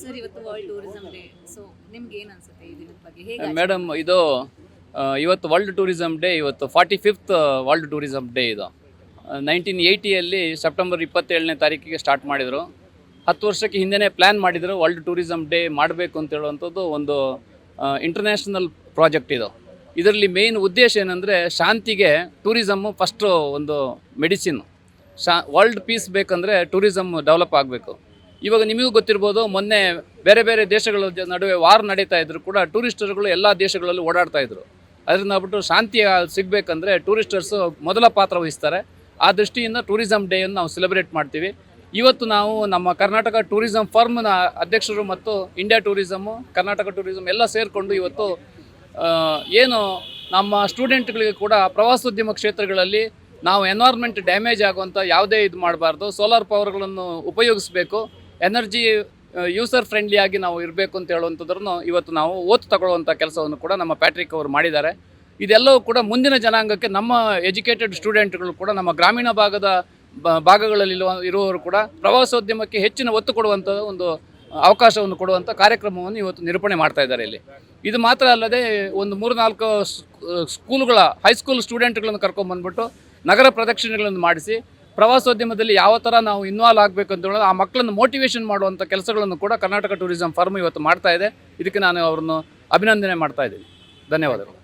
Sir ಇವತ್ತು world tourism day so ನಿಮ್ಗೆ ಏನು ಅನ್ಸುತ್ತೆ ಬಗ್ಗೆ? ಹೇಗೆ ಮೇಡಮ್ ಇದು? ಆ, ಇವತ್ತು ವರ್ಲ್ಡ್ ಟೂರಿಸಂ ಡೇ ಇವತ್ತು forty fifth world tourism day ಇದು. ನೈನ್ಟೀನ್ ಏಯ್ಟಿಯಲ್ಲಿ ಸೆಪ್ಟೆಂಬರ್ ಇಪ್ಪತ್ತೇಳನೇ ತಾರೀಕಿಗೆ ಸ್ಟಾರ್ಟ್ ಮಾಡಿದರು. ಹತ್ತು ವರ್ಷಕ್ಕೆ ಹಿಂದೆನೇ ಪ್ಲ್ಯಾನ್ ಮಾಡಿದರು ವರ್ಲ್ಡ್ ಟೂರಿಸಂ ಡೇ ಮಾಡಬೇಕು ಅಂತ ಹೇಳುವಂಥದ್ದು ಒಂದು ಇಂಟರ್ನ್ಯಾಷನಲ್ ಪ್ರಾಜೆಕ್ಟ್ ಇದು. ಇದರಲ್ಲಿ ಮೇನ್ ಉದ್ದೇಶ ಏನಂದರೆ ಶಾಂತಿಗೆ ಟೂರಿಸಮ್ಮು ಫಸ್ಟು ಒಂದು ಮೆಡಿಸಿನ್ ಶಾ ವರ್ಲ್ಡ್ ಪೀಸ್ ಬೇಕಂದರೆ ಟೂರಿಸಮ್ ಡೆವಲಪ್ ಆಗಬೇಕು. ಇವಾಗ ನಿಮಗೂ ಗೊತ್ತಿರ್ಬೋದು, ಮೊನ್ನೆ ಬೇರೆ ಬೇರೆ ದೇಶಗಳ ನಡುವೆ ವಾರ್ ನಡೀತಾ ಇದ್ರು ಕೂಡ ಟೂರಿಸ್ಟರ್ಗಳು ಎಲ್ಲ ದೇಶಗಳಲ್ಲೂ ಓಡಾಡ್ತಾ ಇದ್ರು. ಅದರಿಂದ ಬಿಟ್ಟು ಶಾಂತಿ ಸಿಗಬೇಕಂದ್ರೆ ಟೂರಿಸ್ಟರ್ಸು ಮೊದಲ ಪಾತ್ರ ವಹಿಸ್ತಾರೆ. ಆ ದೃಷ್ಟಿಯಿಂದ ಟೂರಿಸಂ ಡೇಯನ್ನು ನಾವು ಸೆಲೆಬ್ರೇಟ್ ಮಾಡ್ತೀವಿ. ಇವತ್ತು ನಾವು ನಮ್ಮ ಕರ್ನಾಟಕ ಟೂರಿಸಂ ಫರ್ಮ್ನ ಅಧ್ಯಕ್ಷರು ಮತ್ತು ಇಂಡಿಯಾ ಟೂರಿಸಮು ಕರ್ನಾಟಕ ಟೂರಿಸಮ್ ಎಲ್ಲ ಸೇರಿಕೊಂಡು ಇವತ್ತು ಏನು ನಮ್ಮ ಸ್ಟೂಡೆಂಟ್ಗಳಿಗೆ ಕೂಡ ಪ್ರವಾಸೋದ್ಯಮ ಕ್ಷೇತ್ರಗಳಲ್ಲಿ ನಾವು ಎನ್ವೈರ್ಮೆಂಟ್ ಡ್ಯಾಮೇಜ್ ಆಗುವಂಥ ಯಾವುದೇ ಇದು ಮಾಡಬಾರ್ದು. ಸೋಲಾರ್ ಪವರ್ಗಳನ್ನು ಉಪಯೋಗಿಸಬೇಕು. ಎನರ್ಜಿ ಯೂಸರ್ ಫ್ರೆಂಡ್ಲಿ ಆಗಿ ನಾವು ಇರಬೇಕು ಅಂತ ಹೇಳುವಂಥದ್ರನ್ನು ಇವತ್ತು ನಾವು ಓತು ತಗೊಳ್ಳುವಂಥ ಕೆಲಸವನ್ನು ಕೂಡ ನಮ್ಮ ಪ್ಯಾಟ್ರಿಕ್ ಅವರು ಮಾಡಿದ್ದಾರೆ. ಇದೆಲ್ಲವೂ ಕೂಡ ಮುಂದಿನ ಜನಾಂಗಕ್ಕೆ ನಮ್ಮ ಎಜುಕೇಟೆಡ್ ಸ್ಟೂಡೆಂಟ್ಗಳು ಕೂಡ ನಮ್ಮ ಗ್ರಾಮೀಣ ಭಾಗದ ಭಾಗಗಳಲ್ಲಿ ಇರುವವರು ಕೂಡ ಪ್ರವಾಸೋದ್ಯಮಕ್ಕೆ ಹೆಚ್ಚಿನ ಒತ್ತು ಕೊಡುವಂಥ ಒಂದು ಅವಕಾಶವನ್ನು ಕೊಡುವಂಥ ಕಾರ್ಯಕ್ರಮವನ್ನು ಇವತ್ತು ನಿರೂಪಣೆ ಮಾಡ್ತಾ ಇದ್ದಾರೆ ಇಲ್ಲಿ. ಇದು ಮಾತ್ರ ಅಲ್ಲದೆ ಒಂದು ಮೂರು ನಾಲ್ಕು ಸ್ಕೂಲ್ಗಳ ಹೈಸ್ಕೂಲ್ ಸ್ಟೂಡೆಂಟ್ಗಳನ್ನು ಕರ್ಕೊಂಡ್ಬಂದ್ಬಿಟ್ಟು ನಗರ ಪ್ರದಕ್ಷಿಣೆಗಳನ್ನು ಮಾಡಿಸಿ ಪ್ರವಾಸೋದ್ಯಮದಲ್ಲಿ ಯಾವ ಥರ ನಾವು ಇನ್ವಾಲ್ವ್ ಆಗಬೇಕು ಅಂತ ಹೇಳೋದು, ಆ ಮಕ್ಕಳನ್ನು ಮೋಟಿವೇಶನ್ ಮಾಡುವಂಥ ಕೆಲಸಗಳನ್ನು ಕೂಡ ಕರ್ನಾಟಕ ಟೂರಿಸಂ ಫರ್ಮ್ ಇವತ್ತು ಮಾಡ್ತಾ ಇದೆ. ಇದಕ್ಕೆ ನಾನು ಅವರನ್ನು ಅಭಿನಂದನೆ ಮಾಡ್ತಾ ಇದ್ದೀನಿ. ಧನ್ಯವಾದಗಳು.